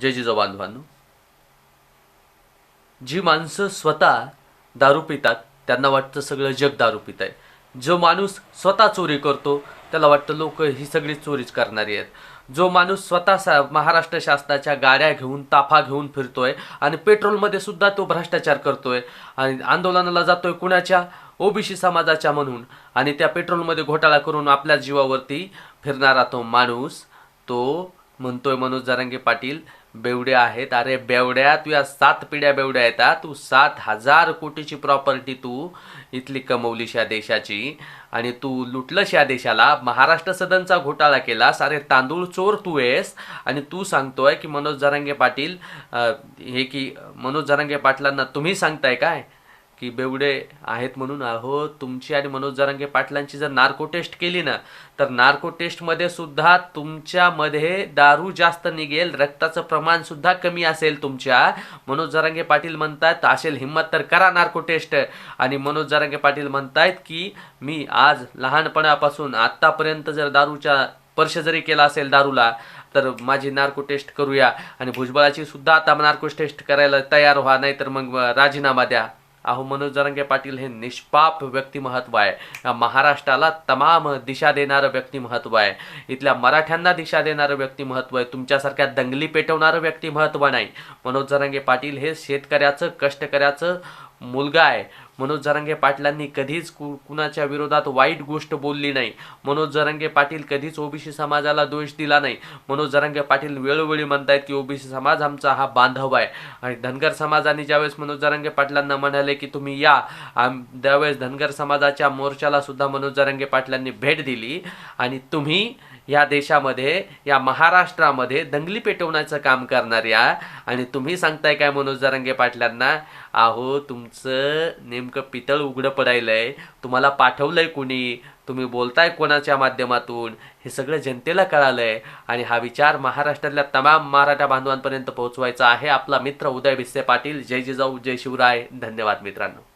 जय जिजाऊ बांधवांनो जी माणसं स्वतः दारू पितात त्यांना वाटतं सगळं जग दारू पित आहे. जो माणूस स्वतः चोरी करतो त्याला वाटतं लोक ही सगळी चोरीच करणारी आहेत. जो माणूस स्वतः सा महाराष्ट्र शासनाच्या गाड्या घेऊन ताफा घेऊन फिरतोय आणि पेट्रोलमध्ये सुद्धा तो भ्रष्टाचार करतोय आणि आंदोलनाला जातोय कुणाच्या? ओबीसी समाजाच्या म्हणून. आणि त्या पेट्रोलमध्ये घोटाळा करून आपल्या जीवावरती फिरणारा तो माणूस तो म्हणतोय मनोज जरांगे पाटील बेवड्या आहेत. अरे बेवड्या तू या सात पिढ्या बेवड्या येतात तू सात हजार कोटीची प्रॉपर्टी तू इथली कमवलीस या देशाची. आणि तू लुटलंस या देशाला. महाराष्ट्र सदनचा घोटाळा केलास. अरे तांदूळ चोर तू आहेस. आणि तू सांगतोय की मनोज जरांगे पाटील हे की मनोज जरांगे पाटलांना तुम्ही सांगताय काय? की बेवडे आहेत म्हणून अहो तुमची आणि मनोज जरांगे पाटलांची जर नार्को टेस्ट केली ना तर नार्को टेस्टमध्ये सुद्धा तुमच्यामध्ये दारू जास्त निघेल रक्ताचं प्रमाण सुद्धा कमी असेल तुमच्या. मनोज जरांगे पाटील म्हणतात असेल हिंमत तर करा नार्को टेस्ट. आणि मनोज जरांगे पाटील म्हणतायत की मी आज लहानपणापासून आत्तापर्यंत जर दारूच्या स्पर्श जरी केला असेल दारूला तर माझी नार्को टेस्ट करूया. आणि भुजबळाची सुद्धा आता नार्को टेस्ट करायला तयार व्हा नाहीतर मग राजीनामा द्या. अहो मनोज जरांगे पाटील हे निष्पाप व्यक्तिमहत्व आहे. या महाराष्ट्राला तमाम दिशा देणारं व्यक्तिमहत्व आहे. इथल्या मराठ्यांना दिशा देणारं व्यक्तिमहत्व आहे. तुमच्यासारख्या दंगली पेटवणारं व्यक्तिमहत्व नाही. मनोज जरांगे पाटील हे शेतकऱ्याचं कष्टकऱ्याचं मुलगा आहे. मनोज जरांगे पाटलांनी कधीच कु कुणाच्या विरोधात वाईट गोष्ट बोलली नाही. मनोज जरांगे पाटील कधीच ओबीसी समाजाला दोष दिला नाही. मनोज जरांगे पाटील वेळोवेळी म्हणतायत की ओबीसी समाज आमचा हा बांधव आहे. आणि धनगर समाजाने ज्यावेळेस मनोज जरांगे पाटलांना म्हणाले की तुम्ही या आम त्यावेळेस धनगर समाजाच्या मोर्चाला सुद्धा मनोज जरांगे पाटलांनी भेट दिली. आणि तुम्ही या देशामध्ये या महाराष्ट्रामध्ये दंगली पेटवण्याचं काम करणाऱ्या आणि तुम्ही सांगताय काय मनोज जरांगे पाटलांना? अहो तुमचं नेमकं पितळ उघडं पडायलंय. तुम्हाला पाठवलंय कुणी? तुम्ही बोलताय कोणाच्या माध्यमातून? हे सगळं जनतेला कळालंय. आणि हा विचार महाराष्ट्रातल्या तमाम मराठा बांधवांपर्यंत पोहोचवायचा आहे. आपला मित्र उदय भिस्से पाटील. जय जिजाऊ जय शिवराय. धन्यवाद मित्रांनो.